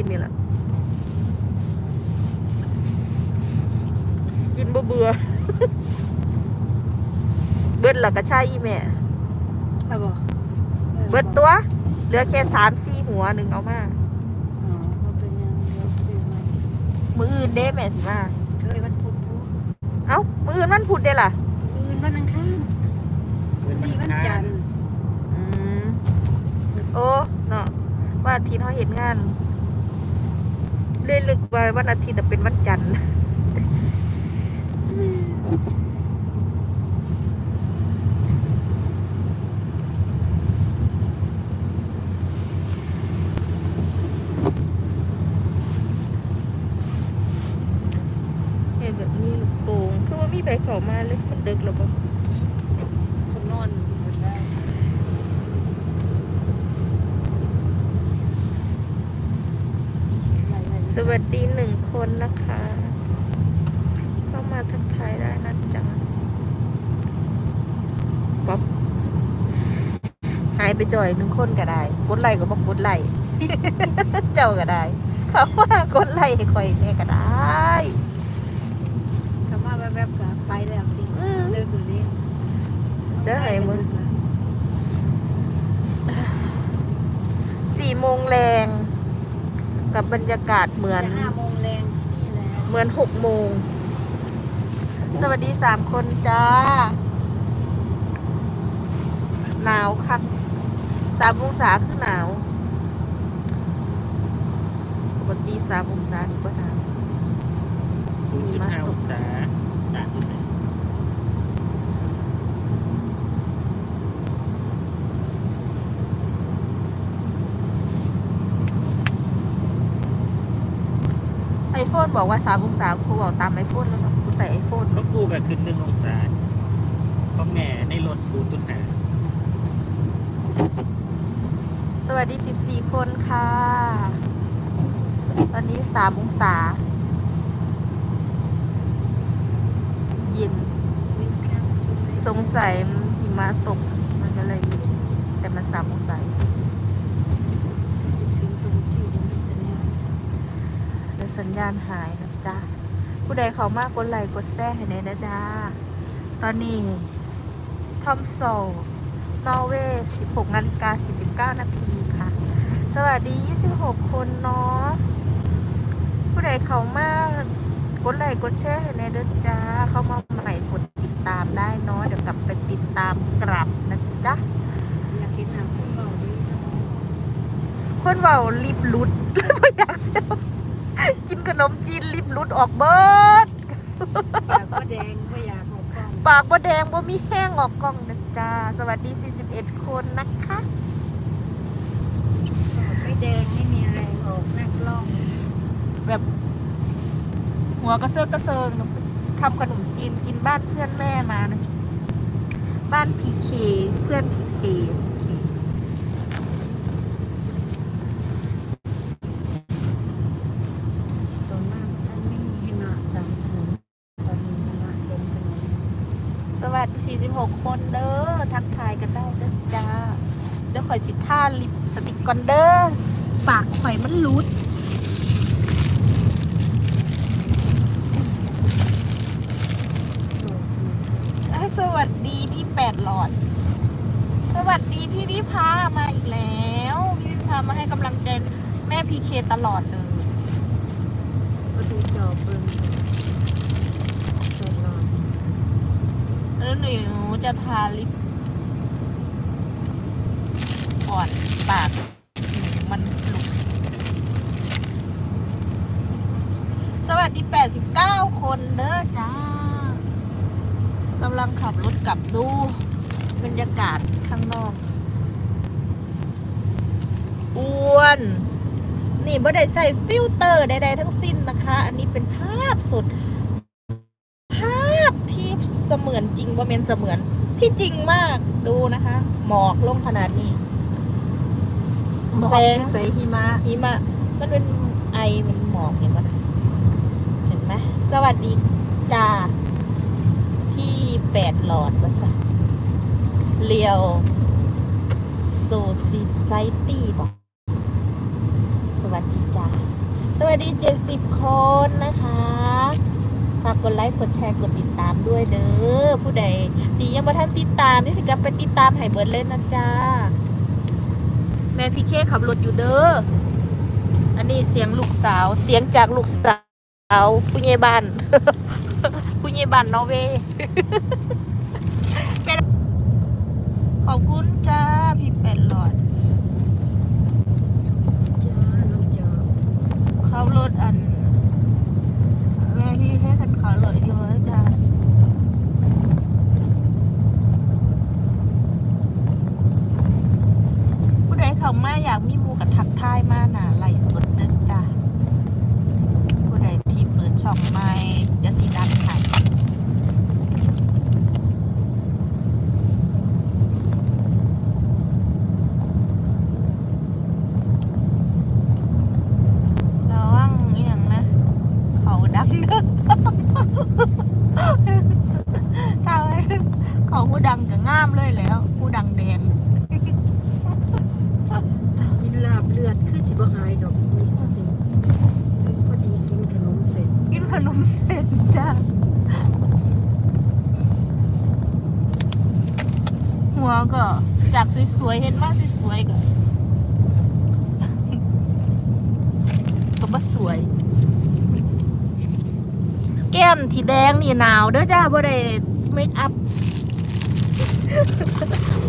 จีนถึกใจด้วยขนมจีนนี่แหละกินบ่เบื่อเบิดและก็ใช่อีแม่เอาบ่เบิดตัว เหลือแค่สามสี่หัวหนึ่งเอามาอ๋อมันเป็นยังเดี๋ยวซื้อมามืออื่นเด้แม่สิมาเคยวันพุธพุธเอ้ามืออื่นวันพุธเด้ล่ะอื่นวันอังคารเงินมันนี่วันค้าจันทร์อืมโอ้เนาะวันอาทิตย์เขาเห็นงาน เลยลึกไว้วันอาทิตย์แต่เป็นวันจันทร์ เห็นแบบนี้ลูกโป่งคือว่ามีไปเขามาเลยมันดึกแล้วบ่ คนนอนหมดได้หลายๆ สวัสดีหนึ่งคนนะคะ เข้ามาทักทายได้นะจ๊ะป๊อปหาย ไปจ่อยหนึ่งคนก็ได้กดไลค์ก็บอกกดไลค์เจ้าก็ได้เขาว่ากดไลค์ให้คอยเนี่ยก็ได้คำว่าแวบๆก็ไปแล้วทีอืมเลิกอยู่นี่เด้อไอ้มึงสี่โมงแรงกับบรรยากาศเหมือนจะห้าโมงแรงที่นี่แล้วเหมือนหกโมง สวัสดีสามคนจ้าหนาวครับ สามองศาคือหนาว ปกติสามองศานี่ก็หนาวศูนย์จุดห้าองศาสามจุดหนึ่งไอโฟนบอกว่าสามองศาครูบอกตามไอโฟนแล้วเนาะกูใส่ไอโฟนเขากูกับขึ้นหนึ่งองศาเพราะแง่ในรถศูนย์จุดห้าส วัสดีสิบสี่คนค่ะ ตอนนี้สามองศา เย็นวิ่งข้ามสุดเลยสงสัยหิมะตก มันก็เลยเย็น แต่มันสามองศาถึงตรงที่ยังไม่สัญญาณแล้วสัญญาณหายนะจ๊ะ ผู้ใดเขามากกดไลค์กดแชร์ให้แน่นะจ๊ะ ตอนนี้ทอมโซนอร์เวย์16นาฬิกา49 นาที สวัสดี 26 คนเนาะผู้ใดเขามากกดไลค์กดแชร์ให้แน่เด้อจ้า เข้ามาใหม่กดติดตามได้เนาะเดี๋ยวกลับไปติดตามกลับนะจ๊ะอยากเห็นหนังพวกเราด้วยเนาะคนเบาลิบลุดไม่อยากเซลกินขนมจีนลิบลุดออกเบิดปากก็แดงก็อยากออกกล้องปากบ่แดงบ่มีแห้งออกกล้องนะจ้า สวัสดี 41 คนนะคะปากไม่ แดงไม่มีแรงออกหน้ากล้อง แบบ หัวกระเซิงกระเซิงหนูไปทำขนมจีนกินบ้านเพื่อนแม่มานะ บ้านพีเคเพื่อนพีเคตอนนั้นท่านไม่มีหิมะดำถนนตอนนี้หิมะเต็มถนนสวัสดี46 คนเด้อ ทักทายกันได้เด้อจ้า เดี๋ยวข่อยสิท่าลิปสติกก่อนเด้อ ปากข่อยมันหลุดเอ้ยสวัสดีพี่แปดหลอด สวัสดีพี่วิภามาอีกแล้ว พี่วิภามาให้กำลังใจแม่พีเคตลอดเลยก็ดูจอเบิ่งตลอดแล้วหนูจะทาลิปก่อนปากหนูมันหลุดสวัสดี 89 คนเด้อจ้ากำลังขับรถกลับดูบรรยากาศข้างนอกอ้วน นี่บ่ได้ใส่ฟิลเตอร์ใดๆทั้งสิ้นนะคะ อันนี้เป็นภาพสด ภาพที่เสมือนจริงว่าเมนเสมือนที่จริงมากดูนะคะ หมอกลงขนาดนี้หมอกแสงใส่หิมะหิมะ มันเป็นไอมันหมอกเห็นปะเห็นไหม สวัสดีจ้าพี่แปดหลอดวะสะเลียวโซซิไซตี้บอก สวัสดี70คนนะคะ ฝากกดไลค์ กดแชร์ กดติดตามด้วยเด้อผู้ใดที่ยังบ่ทันติดตาม นี่สิกับไปติดตามให้เบิดเล่นนะจ้า แม่พี่เคขับรถอยู่เด้อ อันนี้เสียงลูกสาว เสียงจากลูกสาว เขาผู้ใหญ่บ้าน ผู้ใหญ่บ้านนอร์เวย์ขอบคุณจ้า พี่เป็ดหลอด จ้าน้องจอ เขารถอันแม่พี่ให้คันเขารถอยู่แล้วจ้าผู้ใดเขามาอยากมีหมูกับทักทายมาน่ะไล่สดเด้อจ้าผู้ใดที่เปิดช่องไม้จะสีดังไข่ระวังอหย่างนะ เขาดังเด้อ ถ้าเขาผู้ดังก็งามเลยแหล้ว ผู้ดังแดง กินลาบเลือดคือสิบ่หายดอกมีข้อจริงพอดีกินขนมเสร็จ กินขนมเส้นจ้าหัวก็จากสวยๆ เห็นมาสวยๆก็ก็บ่สวย แก้ มที่แดงนี่หนาวเด้อจ้าบ่ได้เมคอัพ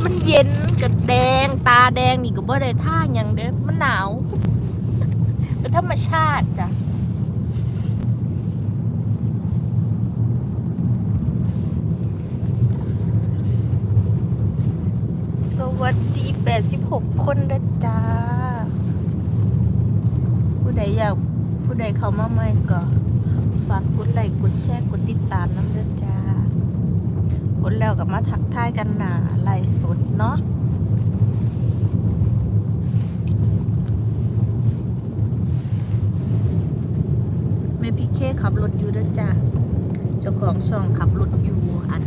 มันเย็นกับแดงตาแดงนี่ก็บ่ได้ท่าหยังเด้อมันหนาว เป็นธรรมชาติจ้ะสวัสดี86คนเด้อจ้า ผู้ใดอยากผู้ใดเข้ามาใหม่ก็ ฝากกดไลค์กดแชร์กดติดตามน้ำเด้อจ้ากดแล้วก็มาทักทายกันหนาไลฟ์สดเนาะแม่พี่เคขับรถอยู่เด้อจ้าเจ้าของช่องขับรถอยู่อัน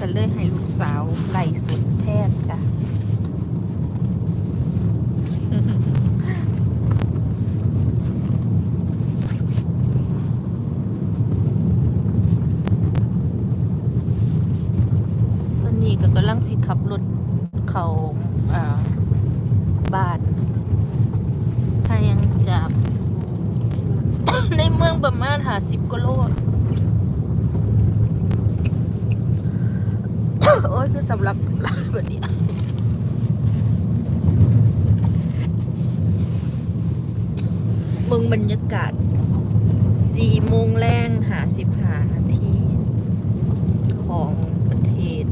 ก็เลยให้ลูกสาวไล่สุดแทนจ้ะ ตอนนี้ก็กำลังสิขับรถเขาอ่าบ้าน ถ้ายังจาก ในเมืองประมาณหาสิบกิโล โอ้ย คือสำหรับลาแบบนี้มึงบรรยากาศสี่โมงแรงหาสิบหานาที ของประเทศ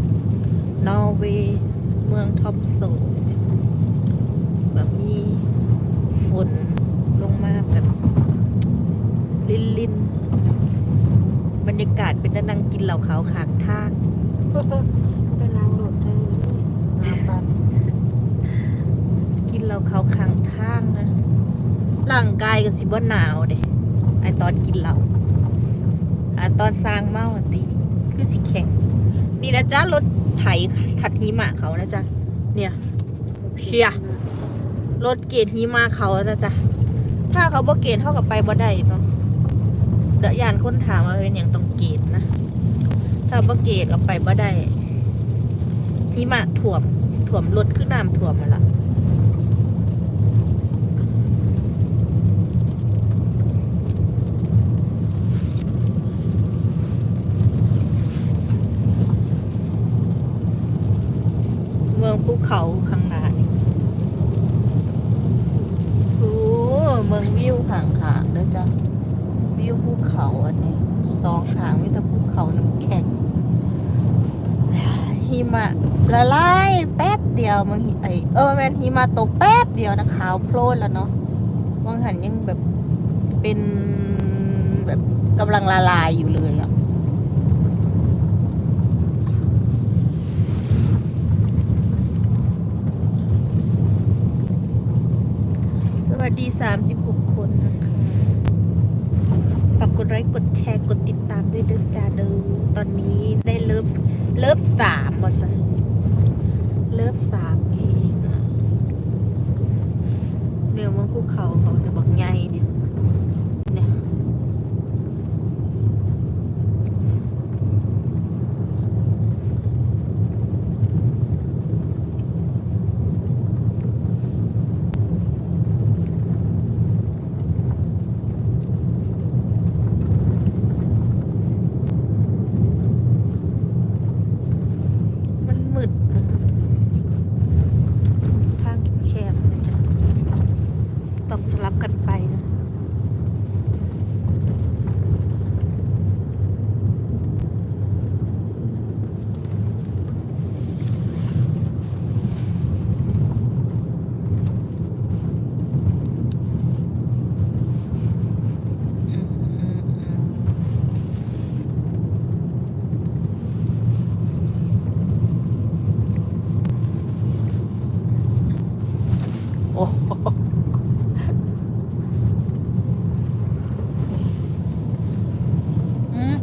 นอร์เวย์เมืองทอมโซแบบมีฝนลงมาแบบ ลินลินๆบรรยากาศเป็นนั่งกินเหล้าขาวขางทาง ไปล้างรถเธอมาปัด กิน เราเขาขังข้างนะร่างกายก็สิบ่หนาวเด้ไอตอนกินเราไอตอนสร้างเมาติคือสิแข็ง นี่นะจ๊ะรถไถขัดหิมะเขานะจ๊ะเนี่ยเพียรถเกตหิมะเขานะจ๊ะถ้าเขาบ่เกตเท่ากับไปบ่ได้เนาะเดียวยานคนถามว่าเป็นอย่างต้องเกตนะ ถ้าบ่เกตเอาไปบ่ได้หิมะถ่วมถ่วมรถขึ้นน้ำถ่วมมาละ เมือง ภูเขาข้างหน้านี่โอ้เมืองวิวข้างขางเด้อจ้ะวิวภูเขาอันนี้สองขางมีแต่ภูเขาน้ำแข็งหิมะละลายแป๊บเดียวมันไอเออแมนหิมะตกแป๊บเดียวนะขาวโพลนแล้วเนาะบางหันยังแบบเป็นแบบกำลังละลายอยู่เลยอะ ส วัสดี 36 คนนะคะฝากกดไลค์กดแชร์กดติดตามด้วยเดินจาเดินตอนนี้ได้เลิฟเลิฟสามหมดสิเลิฟสามเองเดี๋ยวมันภูเขาเขาจะบอกไงเนี่ยลับกันไปนะอืมอืมอืมโอ้โหอืม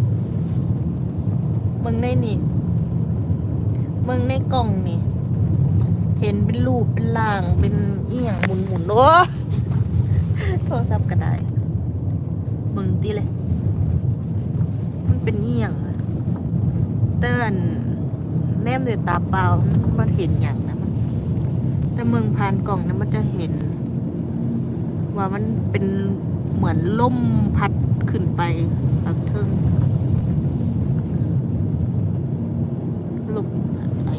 มึงในนี่ มึงในกล่องนี่ เห็น เป็นรูปเป็นล่างเป็นเอียงหมุนหมุนโอ้โทรศัพท์ก็ได้มึงตีเลย มันเป็นเอียงอะเตือนแนมด้วยตาเปล่ามันเห็นอย่างนะมันแต่เมืองผ่านกล่องนี่ยมันจะเห็น ว่ามันเป็นเหมือนล่มพัดขึ้นไปจากเทิงลมพัดไป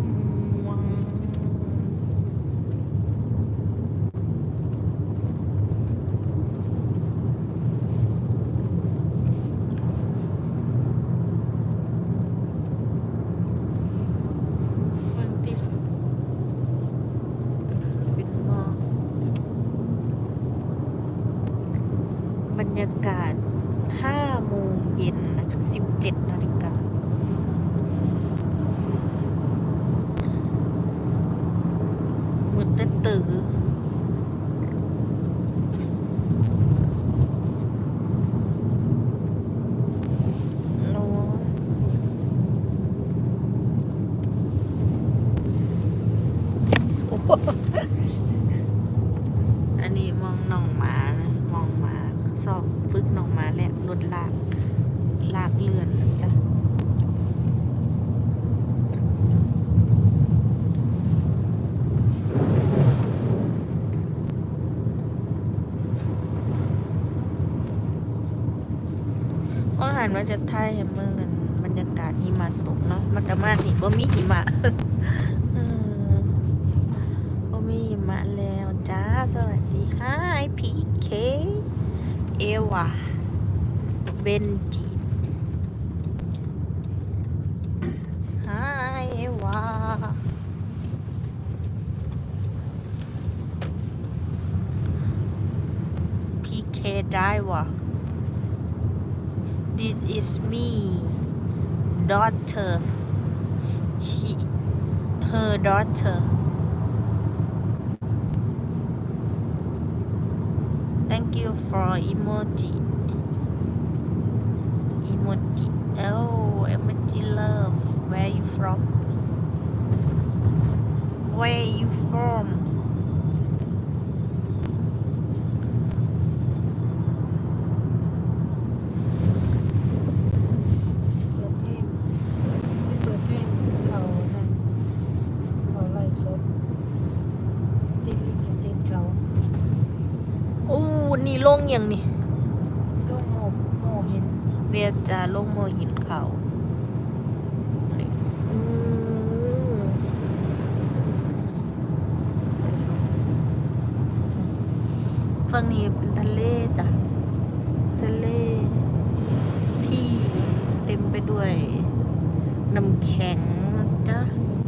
อืมมันติดเป็นหมอกบรรยากาศ5โมงเย็นนะคะ17นาฬิกา มืดตื้อตื้อโน้โอันนี้มองน้องหมานะมองหมาสอบฝึกน้องหมาและรถลากลากเลื่อนจ้ะว่าหันว่าจะไทยให้เมืองกันบรรยากาศหิมะตกเนาะมันแต่มานี่บ่มีหิมะ มีมะแล้วจ้า สวัสดีฮายพีเคเอวาเบนจิฮายเอวาพีเคได้วะ This is me daughter she her daughter thank you for emoji. Emoji. Oh emoji love. Where you from? Where you from ลงอย่างนี่ลูกโมโมเห็นเรียนจะลงโมหินเขานี่อืมฝั่งนี้เป็นทะเลจ้ะ ทะเล ที่เต็มไปด้วยน้ำแข็งนะจ๊ะทะ